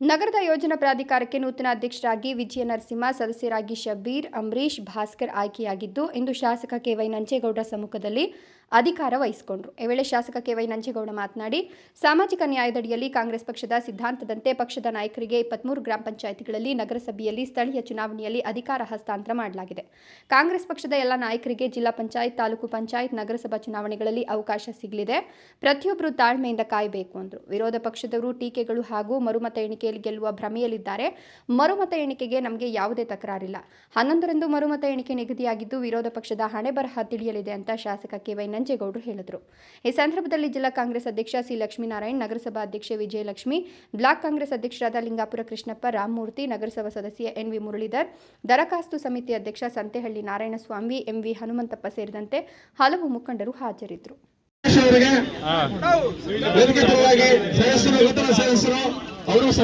ನಗರದ ಯೋಜನಾ ಪ್ರಾಧಿಕಾರಕ್ಕೆ ನೂತನ ಅಧ್ಯಕ್ಷರಾಗಿ ವಿಜಯ ನರಸಿಂಹ, ಸದಸ್ಯರಾಗಿ ಶಬೀರ್ ಅಂಬರೀಶ್ ಭಾಸ್ಕರ್ ಆಯ್ಕೆಯಾಗಿದ್ದು, ಇಂದು ಶಾಸಕ ಕೆವೈ ನಂಜೇಗೌಡ ಸಮ್ಮುಖದಲ್ಲಿ ಅಧಿಕಾರ ವಹಿಸಿಕೊಂಡರು. ಈ ವೇಳೆ ಶಾಸಕ ಕೆವೈ ನಂಜೇಗೌಡ ಮಾತನಾಡಿ, ಸಾಮಾಜಿಕ ನ್ಯಾಯದಡಿಯಲ್ಲಿ ಕಾಂಗ್ರೆಸ್ ಪಕ್ಷದ ಸಿದ್ಧಾಂತದಂತೆ ಪಕ್ಷದ ನಾಯಕರಿಗೆ ಇಪ್ಪತ್ಮೂರು ಗ್ರಾಮ ಪಂಚಾಯಿತಿಗಳಲ್ಲಿ ನಗರಸಭೆಯಲ್ಲಿ ಸ್ಥಳೀಯ ಚುನಾವಣೆಯಲ್ಲಿ ಅಧಿಕಾರ ಹಸ್ತಾಂತರ ಮಾಡಲಾಗಿದೆ. ಕಾಂಗ್ರೆಸ್ ಪಕ್ಷದ ಎಲ್ಲ ನಾಯಕರಿಗೆ ಜಿಲ್ಲಾ ಪಂಚಾಯತ್, ತಾಲೂಕು ಪಂಚಾಯತ್, ನಗರಸಭಾ ಚುನಾವಣೆಗಳಲ್ಲಿ ಅವಕಾಶ ಸಿಗಲಿದೆ. ಪ್ರತಿಯೊಬ್ಬರು ತಾಳ್ಮೆಯಿಂದ ಕಾಯಬೇಕು ಅಂದರು. ವಿರೋಧ ಪಕ್ಷದವರು ಟೀಕೆಗಳು ಹಾಗೂ ಮರುಮತ ಎಣಿಕೆಯಲ್ಲಿ ಗೆಲ್ಲುವ ಭ್ರಮೆಯಲ್ಲಿದ್ದಾರೆ. ಮರುಮತ ಎಣಿಕೆಗೆ ನಮಗೆ ಯಾವುದೇ ತಕರಾರಿಲ್ಲ. ಹನ್ನೊಂದರಂದು ಮರುಮತ ಎಣಿಕೆ ನಿಗದಿಯಾಗಿದ್ದು ವಿರೋಧ ಪಕ್ಷದ ಹಣೆ ಬರಹ ತಿಳಿಯಲಿದೆ ಅಂತ ಶಾಸಕ ಕೆವೈ ನಂಜೇಗೌಡರು ಹೇಳಿದರು. ಈ ಸಂದರ್ಭದಲ್ಲಿ ಜಿಲ್ಲಾ ಕಾಂಗ್ರೆಸ್ ಅಧ್ಯಕ್ಷ ಸಿ ಲಕ್ಷ್ಮೀನಾರಾಯಣ್ ನಗರಸಭಾ ಅಧ್ಯಕ್ಷೆ ವಿಜಯಲಕ್ಷ್ಮಿ ಬ್ಲಾಕ್ ಕಾಂಗ್ರೆಸ್ ಅಧ್ಯಕ್ಷರಾದ ಲಿಂಗಾಪುರ ಕೃಷ್ಣಪ್ಪ ರಾಮಮೂರ್ತಿ ನಗರಸಭಾ ಸದಸ್ಯ ಎನ್ ವಿ ಮುರಳೀಧರ್ ದರಖಾಸ್ತು ಸಮಿತಿ ಅಧ್ಯಕ್ಷ ಸಂತೆಹಳ್ಳಿ ನಾರಾಯಣಸ್ವಾಮಿ ಎಂವಿ ಹನುಮಂತಪ್ಪ ಸೇರಿದಂತೆ ಹಲವು ಮುಖಂಡರು ಹಾಜರಿದ್ದರು. ಸದಸ್ಯರು